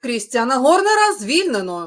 Крістіана Горнера звільнено.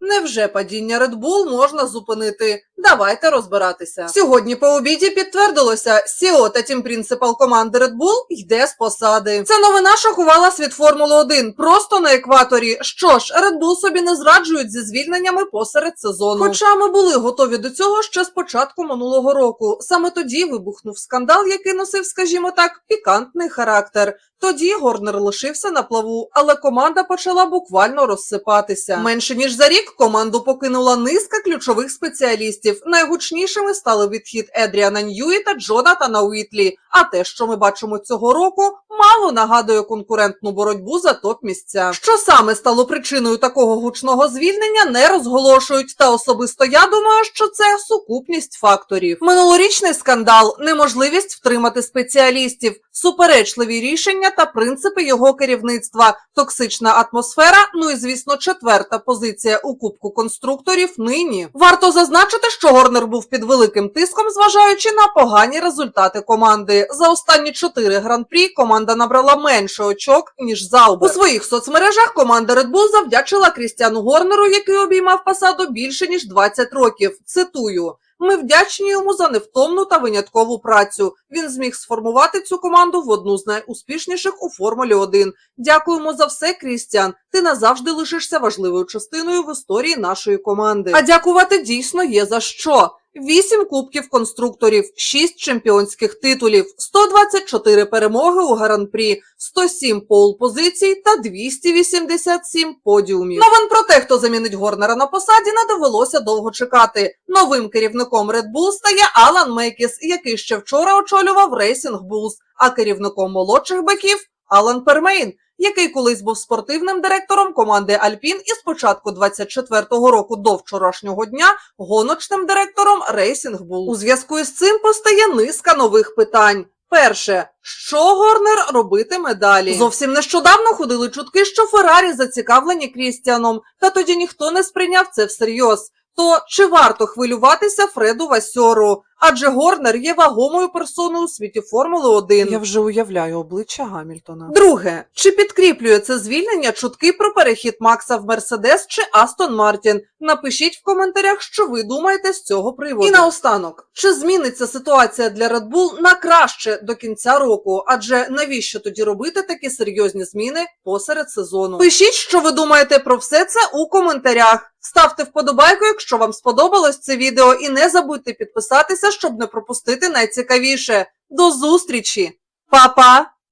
Невже падіння Red Bull можна зупинити? Давайте розбиратися. Сьогодні по обіді підтвердилося, CEO та тім-принципал команди Red Bull йде з посади. Ця новина шокувала світ Формули 1 просто на екваторі. Що ж, Red Bull собі не зраджують зі звільненнями посеред сезону. Хоча ми були готові до цього ще з початку минулого року. Саме тоді вибухнув скандал, який носив, скажімо так, пікантний характер. Тоді Горнер лишився на плаву, але команда почала буквально розсипатися. Менше ніж за рік команду покинула низка ключових спеціалістів. Найгучнішими стали відхід Едріана Ньюі та Джонатана Уітлі. А те, що ми бачимо цього року, мало нагадує конкурентну боротьбу за топ-місця. Що саме стало причиною такого гучного звільнення, не розголошують. Та особисто я думаю, що це сукупність факторів. Минулорічний скандал, неможливість втримати спеціалістів, суперечливі рішення та принципи його керівництва, токсична атмосфера. Ну і звісно, четверта позиція у кубку конструкторів. Нині варто зазначити, що Горнер був під великим тиском, зважаючи на погані результати команди. За останні чотири гран-прі команда набрала менше очок ніж Заубер. У своїх соцмережах команда Red Bull завдячила Крістіану Горнеру, який обіймав посаду більше ніж 20 років. Цитую. Ми вдячні йому за невтомну та виняткову працю. Він зміг сформувати цю команду в одну з найуспішніших у Формулі 1. Дякуємо за все, Крістіан. Ти назавжди лишишся важливою частиною в історії нашої команди. А дякувати дійсно є за що. 8 кубків конструкторів, 6 чемпіонських титулів, 124 перемоги у гран-прі, 107 пол-позицій та 287 подіумів. Новин про те, хто замінить Горнера на посаді, не довелося довго чекати. Новим керівником Red Bull стає Алан Мейкіс, який ще вчора очолював Racing Bulls, а керівником молодших биків Алан Пермейн, який колись був спортивним директором команди Альпін і з початку 24-го року до вчорашнього дня гоночним директором Racing Bull. У зв'язку із цим постає низка нових питань. Перше, що Горнер робитиме далі? Зовсім нещодавно ходили чутки, що Феррарі зацікавлені Крістіаном, та тоді ніхто не сприйняв це всерйоз. То чи варто хвилюватися Фреду Васьору? Адже Горнер є вагомою персоною у світі Формули 1. Я вже уявляю обличчя Гамільтона. Друге, чи підкріплює це звільнення чутки про перехід Макса в Мерседес чи Астон Мартін? Напишіть в коментарях, що ви думаєте з цього приводу. І наостанок, чи зміниться ситуація для Red Bull на краще до кінця року? Адже навіщо тоді робити такі серйозні зміни посеред сезону? Пишіть, що ви думаєте про все це у коментарях. Ставте вподобайку, якщо вам сподобалось це відео, і не забудьте підписатися, щоб не пропустити найцікавіше. До зустрічі! Па-па!